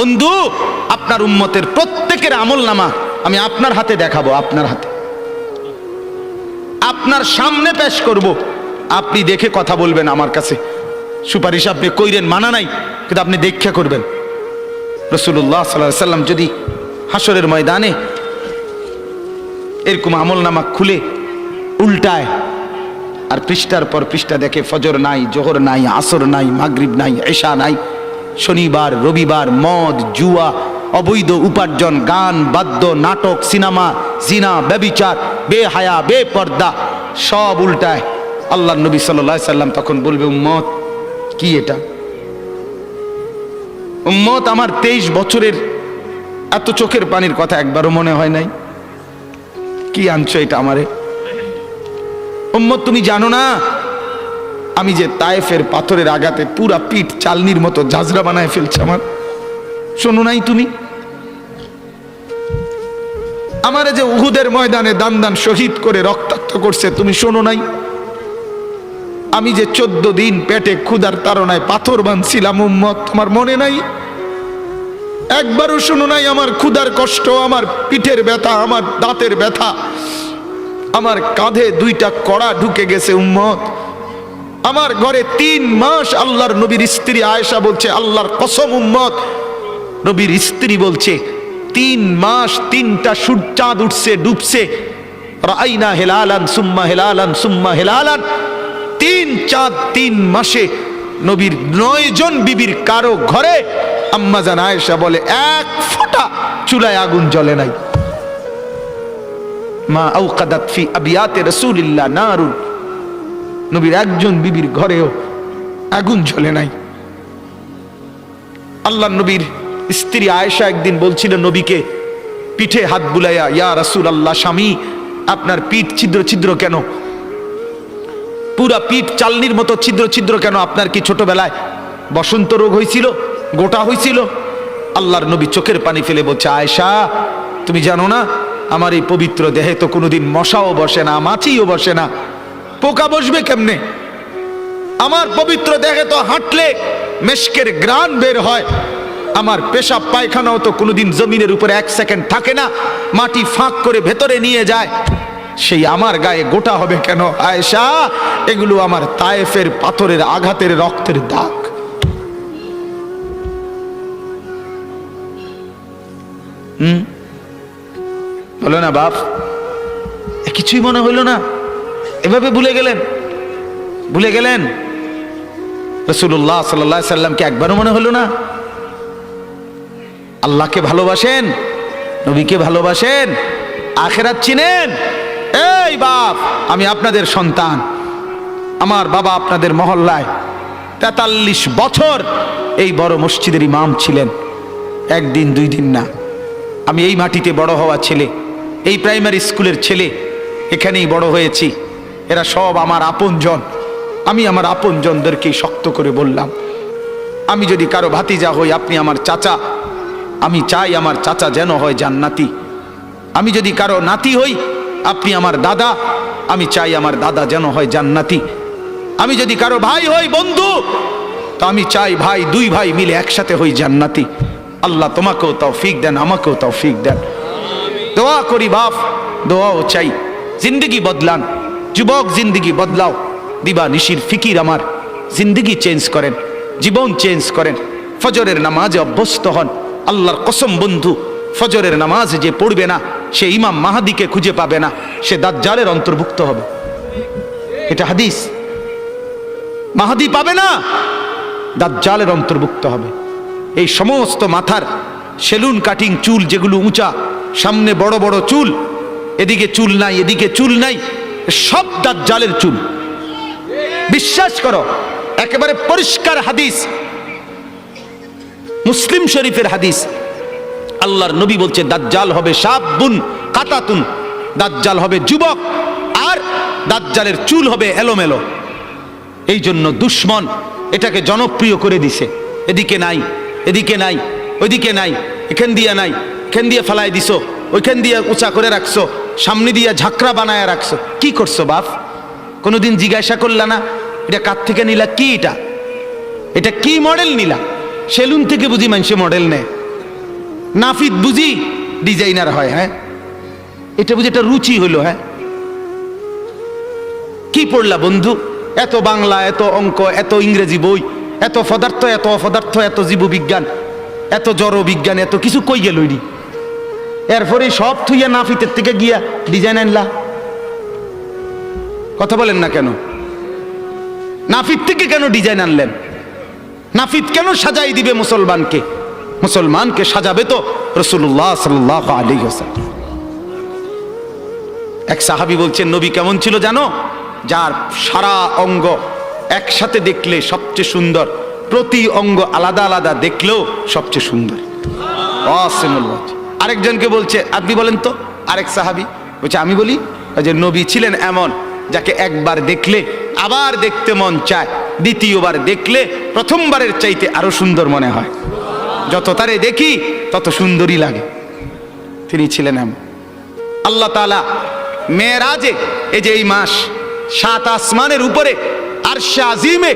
বন্ধু, আপনার উম্মতের প্রত্যেকের আমল নামা আমি আপনার হাতে দেখাবো, আপনার হাতে। আপনার সামনে পেশ করব। আপনি দেখে কথা বলবেন আমার কাছে। সুপারিশ আপনি কইরেন, মানা নাই, কিন্তু আপনি দেখে করবেন। রসুল্লাহ সাল্লাহ সাল্লাম যদি হাসরের ময়দানে এরকম আমল নামা খুলে, উল্টায়, আর পৃষ্ঠার পর পৃষ্ঠা দেখে ফজর নাই, জোহর নাই, আসর নাই, মাগরিব নাই এশা নাই শনিবার, রবিবার, মদ, জুয়া, অবৈধ উপার্জন, গান, বাদ্য, নাটক, সিনেমা, জিনা, ব্যবিচার, বেহায়া, বেপর্দা, সব উল্টায়। আল্লাহ নবী সাল্লাহ সাল্লাম তখন বলবে, উম্মত, কি এটা? উম্মত, আমার তেইশ বছরের এত চোখের পানির কথা একবারও মনে হয় নাই। কি আনছো এটা আমারে? উম্মত, তুমি জানো না আমি যে তায়েফের পাথরের আঘাতে পুরা পিঠ চালনির মতো ঝাঁঝরা বানায় ফেলছে আমার। শোনো নাই তুমি? আমারে যে উহুদের ময়দানে দান দান শহীদ করে রক্তাক্ত করছে, তুমি শোনো নাই? আমি যে চোদ্দ দিন পেটে ক্ষুধার তাড়নায় পাথর বাঁধছিলাম উম্মত, তোমার মনে নাই? একবারও শুনো নাই, আমার ক্ষুধার কষ্ট, আমার পিঠের ব্যথা, আমার দাঁতের ব্যথা, আমার কাঁধে দুইটা কড়া ঢুকে গেছে, উম্মত। আমার ঘরে তিন মাস আল্লাহর নবীর স্ত্রী আয়েশা বলছে, আল্লাহর কসম উম্মত। নবীর স্ত্রী বলছে, তিন মাস তিনটা সূর্য চাঁদ উঠছে, ডুবছে। রাইনা হেলালান সুম্মা হেলালান সুম্মা হেলালান। তিন চাঁদ তিন মাসে নবীর নয় জন বিবির কারও ঘরে আম্মা জান আয়েশা বলে, এক ফোঁটা চুলায় আগুন জ্বলে নাই। মা আউকাদাত ফি আবিয়াতে রাসূলিল্লাহ নারুন। নবীর একজন বিবির ঘরেও আগুন জ্বলে নাই। আল্লাহ নবীর স্ত্রী আয়েশা একদিন বলছিল নবীকে, পিঠে হাত বুলাইয়া, ইয়া রাসূল আল্লাহ স্বামী, আপনার পিঠ ছিদ্র ছিদ্র কেন? পুরা পিঠ চালনির মতো ছিদ্র ছিদ্র কেন? আপনার কি ছোটবেলায় বসন্ত রোগ হয়েছিল গোটা হয়েছিল আল্লাহর নবী চোখের পানি ফেলে বলছে, আয়েশা, তুমি জানো না, আমার এই পবিত্র দেহে তো কোনোদিন মশাও বসে না, মাছিও বসে না। পোকা বসবে কেমনে? আমার পবিত্র দেহে তো হাঁটলে মেশকের গ্রান বের হয়। আমার পেশাব পায়খানাও তো কোনোদিন জমিনের উপরে এক সেকেন্ড থাকে না। মাটি ফাঁক করে ভেতরে নিয়ে যায়। সেই আমার গায়ে গোটা হবে কেন? আয়েশা, এগুলো আমার তায়েফের পাথরের আঘাতের রক্তের দাগ। হুম? বলো না বাপ। কিছুই মনে হইল না। এভাবে ভুলে গেলেন? ভুলে গেলেন? রসুল্লাহ সাল্লাহ সাল্লামকে একবারও মনে হলো না? আল্লাহকে ভালোবাসেন? নবীকে ভালোবাসেন? আখেরাত চিনেন? এই বাপ, আমি আপনাদের সন্তান। আমার বাবা আপনাদের মহল্লায় তেতাল্লিশ বছর এই বড় মসজিদের ইমাম ছিলেন। একদিন, দুই দিন না। আমি এই মাটিতে বড় হওয়া ছেলে, এই প্রাইমারি স্কুলের ছেলে, এখানেই বড় হয়েছি। এরা সব আমার আপনজন। আমি আমার আপনজনদেরকেই শক্ত করে বললাম, আমি যদি কারও ভাতিজা হই, আপনি আমার চাচা। আমি চাই আমার চাচা যেন হয় জান্নাতি। আমি যদি কারও নাতি হই, আপনি আমার দাদা। আমি চাই আমার দাদা যেন হয় জান্নাতি। আমি যদি কারও ভাই হই, বন্ধু, তো আমি চাই ভাই, দুই ভাই মিলে একসাথে হই জান্নাতি। আল্লাহ তোমাকেও তৌফিক দেন, আমাকেও তৌফিক দেন। দোয়া করি বাপ, দোয়াও চাই। জিন্দগি বদলান। যুবক জিন্দগি বদলাও। দিবা নিশির ফিকির আমার। জিন্দগি চেঞ্জ করেন, জীবন চেঞ্জ করেন। ফজরের নামাজে অভ্যস্ত হন। আল্লাহর কসম বন্ধু, ফজরের নামাজ যে পড়বে না, সে ইমাম মাহাদিকে খুঁজে পাবে না, সে দাজ্জালের অন্তর্ভুক্ত হবে। এটা হাদিস। মাহাদি পাবে না, দাজ্জালের অন্তর্ভুক্ত হবে। এই সমস্ত মাথার সেলুন, কাটিং, চুল যেগুলো উঁচা, সামনে বড় বড় চুল, এদিকে চুল নাই, এদিকে চুল নাই সব দাজ্জালের চুল। বিশ্বাস করো, একেবারে পরিষ্কার হাদিস। মুসলিম শরীফের হাদিস। আল্লাহর নবী বলছে, দাজ্জাল হবে সাবুন কাতাতুন, দাজ্জাল হবে যুবক, আর দাজ্জালের চুল হবে এলোমেলো। এই জন্য দুশ্মন এটাকে জনপ্রিয় করে দিছে। এদিকে নাই এদিকে নাই, ওইদিকে নাই, এখান দিয়ে নাই, এখান দিয়ে ফেলায় দিছো, ওইখান দিয়ে উঁচা করে রাখছো। সামনে দিয়ে ঝাঁকড়া বানায় রাখছো। কি করছ বাপ? কোনোদিন জিজ্ঞাসা করলা না, এটা কার থেকে নিলা? কি এটা? এটা কি মডেল নিলা? সেলুন থেকে বুঝি মানুষে মডেল নেয়। নাফিদ বুঝি ডিজাইনার হয় হ্যাঁ? এটা বুঝি একটা রুচি হলো হ্যাঁ? কি পড়লা বন্ধু? এত বাংলা, এত অঙ্ক, এত ইংরেজি বই, এত পদার্থ, এত অপদার্থ, এত জীববিজ্ঞান, এত জড় বিজ্ঞান এত কিছু কই গেল এরপরে সব থুইয়া নাফিতের থেকে গিয়া ডিজাইন আনলা। কথা বলেন না কেন? নাফিত থেকে কেন ডিজাইন আনলেন? নাফিত কেন সাজাই দিবে মুসলমানকে? মুসলমানকে সাজাবে তো রসুল্লাহ সাল্লাহ আলী হোসেন এক সাহাবি বলছেন, নবী কেমন ছিল জানো? যার সারা অঙ্গ একসাথে দেখলে সবচেয়ে সুন্দর, প্রতি অঙ্গ আলাদা আলাদা দেখলেও সবচেয়ে সুন্দর। অসিমুল্লাহ আরেকজনকে বলছে, আপনি বলেন তো? আরেক সাহাবি বলছে, আমি বলি যে নবী ছিলেন এমন, যাকে একবার দেখলে আবার দেখতে মন চায়, দ্বিতীয়বার দেখলে প্রথমবারের চাইতে আরও সুন্দর মনে হয়। যত তারে দেখি, তত সুন্দরই লাগে। তিনি ছিলেন এমন। আল্লাহ তালা মেয়েরাজে এই যে এই মাস, সাত আসমানের উপরে আরশে আজিমে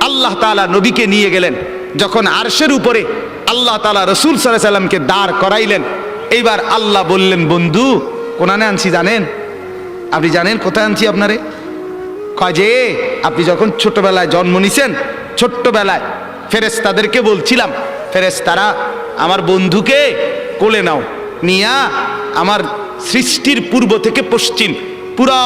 আল্লাহ তালা নবীকে নিয়ে গেলেন। যখন আরশের উপরে আল্লাহ তালা রসুল সাল্লাহ সাল্লামকে দাঁড় করাইলেন এইবার আল্লাহ বললেন, বন্ধু কোনানে আনছি, জানেন? আপনি জানেন কোথায় আনছি আপনারে? কয় যে, আপনি যখন ছোটবেলায় জন্ম নিছেন, ছোট্টবেলায় ফেরেস তাদেরকে বলছিলাম ফেরেস তারা আমার বন্ধুকে কোলে নাও, নিয়া আমার সৃষ্টির পূর্ব থেকে পশ্চিম পুরা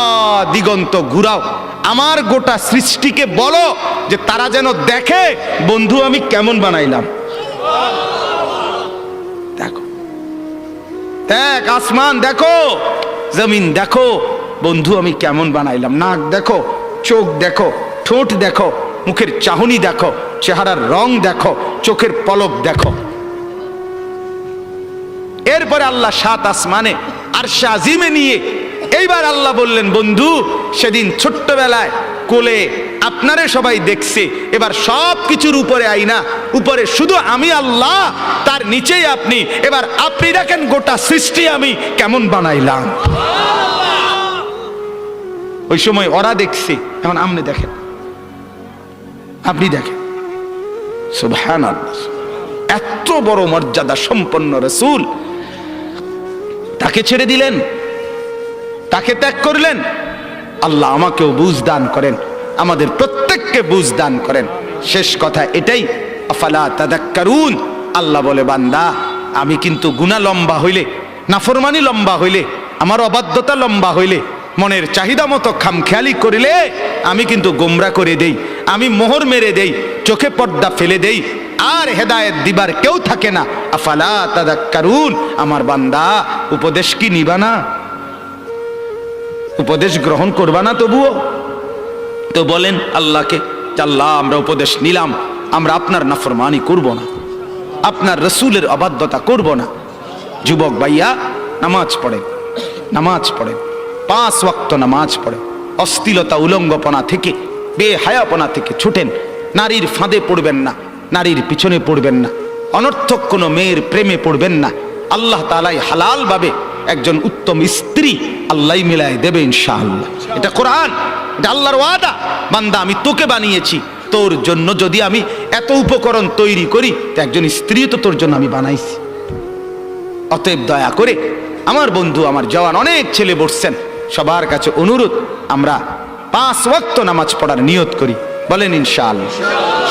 দিগন্ত ঘুরাও। আমার গোটা সৃষ্টিকে বলো যে তারা যেন দেখে, বন্ধু, আমি কেমন বানাইলাম? দেখ আসমান দেখো, জমিন দেখো, বন্ধু আমি কেমন বানাইলাম, নাক দেখো, চোখ দেখো, ঠোঁট দেখো, মুখের চাহনি দেখো, চেহারার রং দেখো, চোখের পলক দেখো। এরপরে আল্লাহ সাত আসমানে আর শাজিমে নিয়ে, এইবার আল্লাহ বললেন, বন্ধু, সেদিন ছোট্টবেলায় কোলে আপনারে সবাই দেখছে। এবার সব কিছুর উপরে আইনা উপরে শুধু আমি আল্লাহ, তার নিচেই আপনি। এবার আপনি দেখেন গোটা সৃষ্টি আমি কেমন বানাইলাম। ওই সময় ওরা দেখছে, এখন আপনি দেখেন। আপনি দেখেন। সুবহান এত বড় মর্যাদা সম্পন্ন রসুল। তাকে ছেড়ে দিলেন, তাকে ত্যাগ করলেন। আল্লাহ আমাকেও বুঝ দান করেন। আমাদের প্রত্যেককে বুঝ দান করেন। শেষ কথা এটাই, আফালা তাদাক্কারুন, আল্লাহ বলে, বান্দা, আমি কিন্তু গুণা লম্বা হইলে, নাফরমানি লম্বা হইলে, আমার অবাধ্যতা লম্বা হইলে, মনের চাহিদা মতো খামখেয়ালি করিলে আমি কিন্তু গোমরা করে দেই, আমি মোহর মেরে দেই, চোখে পর্দা ফেলে দেই, আর হেদায়েত দিবার কেউ থাকে না। আফালা তাদাক্কারুন, আমার বান্দা, উপদেশ কি নিবা না? উপদেশ গ্রহণ করবা না তবুও? তো বলেন, আল্লাহকে যে আল্লাহ আমরা উপদেশ নিলাম, আমরা আপনার নাফরমানি করব না। আপনার রসুলের অবাধ্যতা করব না। যুবক ভাইয়া, নামাজ পড়ে নামাজ পড়ে, পাঁচ ওয়াক্ত নামাজ পড়ে, অস্থিলতা উলঙ্গপনা থেকে, বেহায়াপনা থেকে ছুটেন, নারীর ফাঁদে পড়বেন না, নারীর পিছনে পড়বেন না, অনর্থক কোনো মেয়ের প্রেমে পড়বেন না। আল্লাহ তালাই হালালভাবে একজন উত্তম স্ত্রী আল্লাহ মিলায় দেবে ইনশাআল্লাহ। এটা কোরআন, এটা আল্লাহর ওয়াদা। বান্দা, আমি তোকে বানিয়েছি, তোর জন্য যদি আমি এত উপকরণ তৈরি করি, তো একজন স্ত্রী তো তোর জন্য আমি বানাইছি। অতএব দয়া করে আমার বন্ধু, আমার জওয়ান, অনেক ছেলে বসছেন। সবার কাছে অনুরোধ, আমরা পাঁচ ওয়াক্ত নামাজ পড়ার নিয়ত করি। বলেন ইনশাল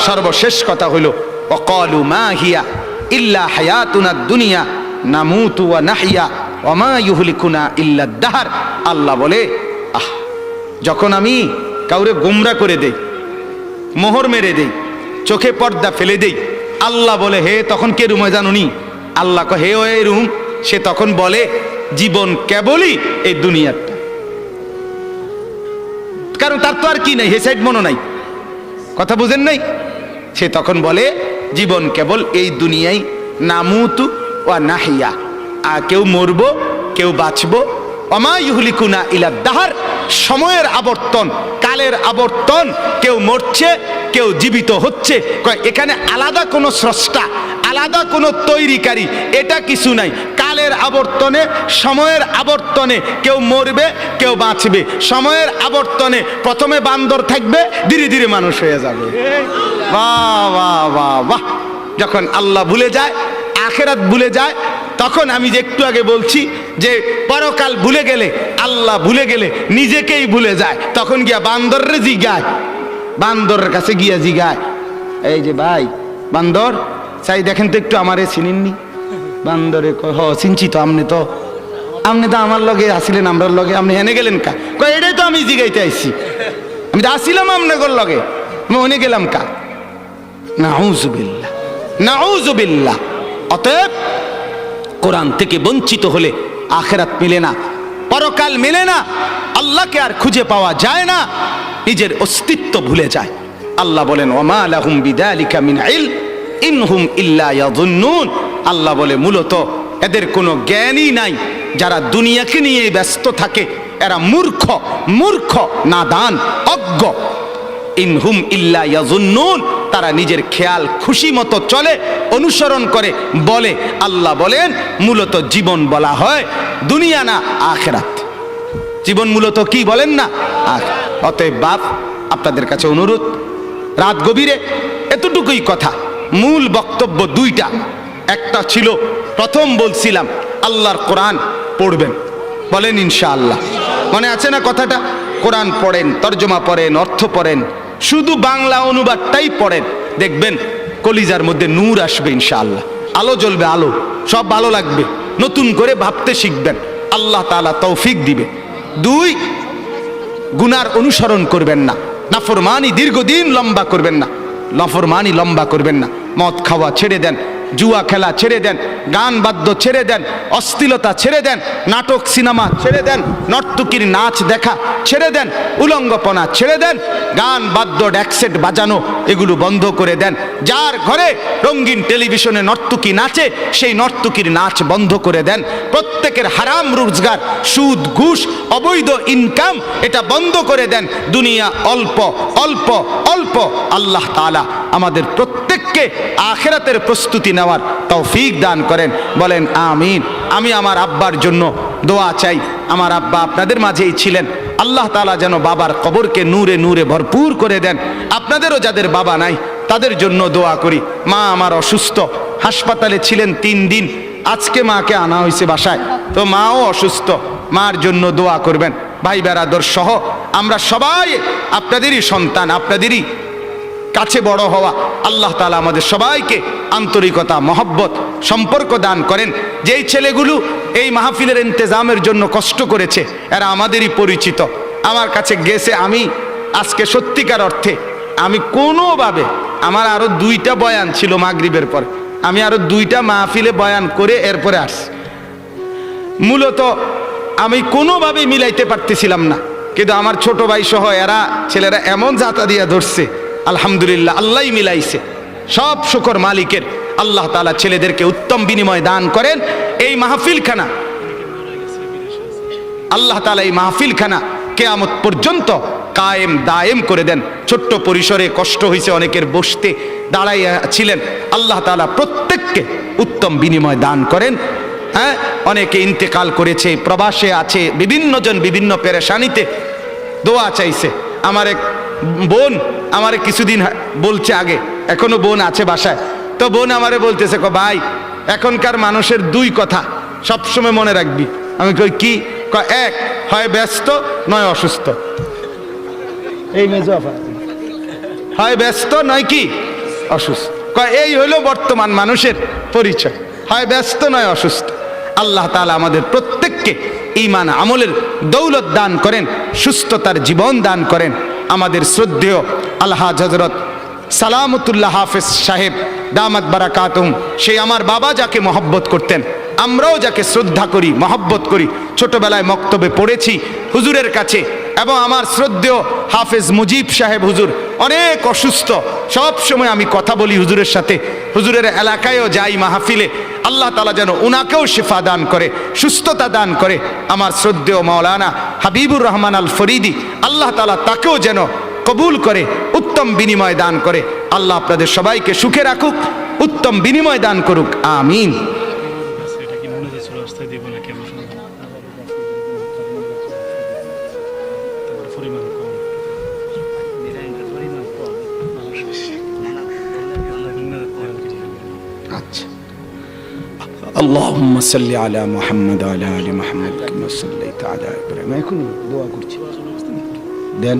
সর্বশেষ কথা হলো অকলু মা হিয়া ইল্লা হায়াতুনা দুনিয়া, নামুতু ওয়া নাহিয়া। ওমা ইউহলিকুনা ইল্লা দাহার। আল্লাহ বলে, আহ, যখন আমি কাউরে গুমরা করে দেই, মোহর মেরে দেই, চোখে পর্দা ফেলে দেই, আল্লাহ বলে, হে, তখন কে রুমে জানুনি? আল্লাহ ক হে, ও রুম। সে তখন বলে, জীবন কেবলই এই দুনিয়াটা কারণ তার তো আর কি নাই, হে সাইড মনো নাই। কথা বুঝেন নাই? সে তখন বলে, জীবন কেবল এই দুনিয়ায় নামুতু ও নাহিয়া। কেউ মরবো কেউ বাঁচবো। অমা ইহুলিকুনা ইলা দাহার সময়ের আবর্তন কালের আবর্তন কেউ মরছে কেউ জীবিত হচ্ছে। এখানে আলাদা কোনো স্রষ্টা আলাদা কোনো তৈরিকারী এটা কিছু নাই। কালের আবর্তনে সময়ের আবর্তনে কেউ মরবে কেউ বাঁচবে। সময়ের আবর্তনে প্রথমে বান্দর থাকবে ধীরে ধীরে মানুষ হয়ে যাবে। বাহ বাহ বাহ বাহ। যখন আল্লাহ ভুলে যায় আখেরাত ভুলে যায় তখন আমি যে একটু আগে বলছি যে পরকাল ভুলে গেলে, আল্লাহ ভুলে গেলে নিজেকেই ভুলে যায়। তখন গিয়া বান্দররে জিগায়। বান্দরের কাছে গিয়া জিগায়। এই যে ভাই, বান্দর, চাই দেখেন তো একটু আমারে চিনেননি? বান্দরে হ, চিনছি তো আপনি তো। আপনি তো আমার লগে আসিলেন, আমরার লগে। আপনি হেনে গেলেন কা? কয়, এটাই তো আমি জিগাইতে আইছি। আমি তো আসিলাম আপনাদের লগে। আমি ওনে গেলাম কা? নাউজুবিল্লাহ। নাউজুবিল্লাহ। অতএব কোরআন থেকে বঞ্চিত হলে আখেরাত মিলে না, পরকাল মিলে না, আল্লাহকে আর খুঁজে পাওয়া যায় না, নিজের অস্তিত্ব ভুলে যায়। আল্লাহ বলেন, ওমা ইনহুম ইল্লা আল্লাহ বলে, মূলত এদের কোনো জ্ঞানই নাই। যারা দুনিয়াকে নিয়ে ব্যস্ত থাকে, এরা মূর্খ মূর্খ, নাদান, অজ্ঞ। ইনহুম ইল্লা ইয়াজুন্নুন তারা নিজের খেয়াল খুশি মতো চলে, অনুসরণ করে, বলে, আল্লাহ বলেন, মূলত জীবন বলা হয় দুনিয়া না আখেরাত। জীবন মূলত কি বলেন না? আখ, অতএব বাপ, আপনাদের কাছে অনুরোধ, রাত গভীরে এতটুকুই কথা। মূল বক্তব্য দুইটা। একটা ছিল, প্রথম বলছিলাম, আল্লাহর কোরআন পড়বেন। বলেন ইনশাআল্লাহ। মনে আছে না কথাটা? কোরআন পড়েন, তর্জমা পড়েন, অর্থ পড়েন শুধু বাংলা অনুবাদটাই পড়েন। দেখবেন, কলিজার মধ্যে নূর আসবে ইনশাআল্লাহ। আলো জ্বলবে, আলো। সব ভালো লাগবে। নতুন করে ভাবতে শিখবেন। আল্লাহ তাআলা তৌফিক দিবে। দুই, গুনার অনুসরণ করবেন না। নাফরমানি দীর্ঘদিন লম্বা করবেন না। নাফরমানি লম্বা করবেন না। মদ খাওয়া ছেড়ে দেন। জুয়া খেলা ছেড়ে দেন, গান বাদ্য ছেড়ে দেন, অশ্লীলতা ছেড়ে দেন, নাটক, সিনেমা ছেড়ে দেন, নর্তকীর নাচ দেখা ছেড়ে দেন, উলঙ্গপনা ছেড়ে দেন, গান বাদ্য ড্যাকসেট বাজানো এগুলো বন্ধ করে দেন। যার ঘরে রঙিন টেলিভিশনে নর্তকী নাচে, সেই নর্তকীর নাচ বন্ধ করে দেন। প্রত্যেকের হারাম রোজগার, সুদ, ঘুষ, অবৈধ ইনকাম এটা বন্ধ করে দেন। দুনিয়া অল্প অল্প অল্প। আল্লাহ তাআলা আমাদের প্রত্যেককে আখেরাতের প্রস্তুতি নেওয়ার তৌফিক দান করেন। বলেন, আমিন। আমি আমার আব্বার জন্য দোয়া চাই। আমার আব্বা আপনাদের মাঝেই ছিলেন। আল্লাহ তাআলা যেন বাবার কবরকে নূরে নূরে ভরপুর করে দেন। আপনাদেরও যাদের বাবা নাই, তাদের জন্য দোয়া করি। মা আমার অসুস্থ, হাসপাতালে ছিলেন তিন দিন। আজকে মাকে আনা হয়েছে বাসায়। তো মাও অসুস্থ, মার জন্য দোয়া করবেন। ভাই বেড়াদর সহ আমরা সবাই আপনাদেরই সন্তান, আপনাদেরই কাছে বড় হওয়া। আল্লাহ তালা আমাদের সবাইকে আন্তরিকতা, মহব্বত, সম্পর্ক দান করেন। যেই ছেলেগুলো এই মাহফিলের ইন্তজামের জন্য কষ্ট করেছে, এরা আমাদেরই পরিচিত। আমার কাছে গেছে আমি, আজকে সত্যিকার অর্থে আমি কোনোভাবে আমার আরও দুইটা বয়ান ছিল মাগরিবের পর। আমি আরও দুইটা মাহফিলে বয়ান করে এরপরে আসছি। মূলত আমি কোনোভাবে মিলাইতে পারতেছিলাম না। কিন্তু আমার ছোট ভাই সহ এরা, ছেলেরা এমন জাতা দিয়া ধরছে আলহামদুলিল্লাহ আল্লাহ মিলাইছে। সব শুকর মালিকের আল্লাহ তাআলা ছেলেদেরকে উত্তম বিনিময় দান করেন। এই মাহফিলখানা, আল্লাহ তালা এই মাহফিলখানা কেয়ামত পর্যন্ত কায়েম দায়েম করে দেন। ছোট্ট পরিসরে কষ্ট হয়েছে অনেকের বসতে দাঁড়াইয়া ছিলেন। আল্লাহ তালা প্রত্যেককে উত্তম বিনিময় দান করেন। হ্যাঁ অনেকে ইন্তেকাল করেছে, প্রবাসে আছে বিভিন্ন জন বিভিন্ন পেরেশানিতে দোয়া চাইছে। আমার এক বোন আমারে কিছুদিন বলছে আগে, এখনও বোন আছে বাসায়। তো বোন আমারে বলতেছে ক ভাই, এখনকার মানুষের দুই কথা, সবসময় মনে রাখবি। আমি কই, কি? ক এক, হয় ব্যস্ত, নয় অসুস্থ। এই। হয় ব্যস্ত, নয় কি? অসুস্থ। কয়, এই হলো বর্তমান মানুষের পরিচয়। হয় ব্যস্ত, নয় অসুস্থ। আল্লাহ তাআলা আমাদের প্রত্যেককে ইমান আমলের দৌলত দান করেন, সুস্থতার জীবন দান করেন। আমাদের শ্রদ্ধেয় আল্লাহ হজরত সালামতুল্লাহ হাফেজ সাহেব, দামাত বারাকাতুম সেই আমার বাবা যাকে মহব্বত করতেন, আমরাও যাকে শ্রদ্ধা করি, মহব্বত করি। ছোটবেলায় মক্তবে পড়েছি হুজুরের কাছে এবং আমার শ্রদ্ধেয় হাফেজ মুজিব সাহেব হুজুর অনেক অসুস্থ। সব সময় আমি কথা বলি হুজুরের সাথে। হুজুরের এলাকায়ও যাই মাহফিলে, আল্লাহ তালা যেন উনাকেও শিফা দান করে, সুস্থতা দান করে। আমার শ্রদ্ধেয় মাওলানা হাবিবুর রহমান আল ফরিদি আল্লাহ তালা তাকেও যেন কবুল করে উত্তম বিনিময় দান করে আল্লাহ আপনাদের সবাইকে সুখে রাখুক উত্তম বিনিময় দান করুক আমিন এটা কি মনে হচ্ছে রাস্তায় দিব না কেমন তারপর পরিমাণ কম পরিমাণ কম মানুষ বেশি আচ্ছা اللهم صل على محمد وعلى ال محمد كما صليت على ابراهيم এখন দোয়া করছি দেন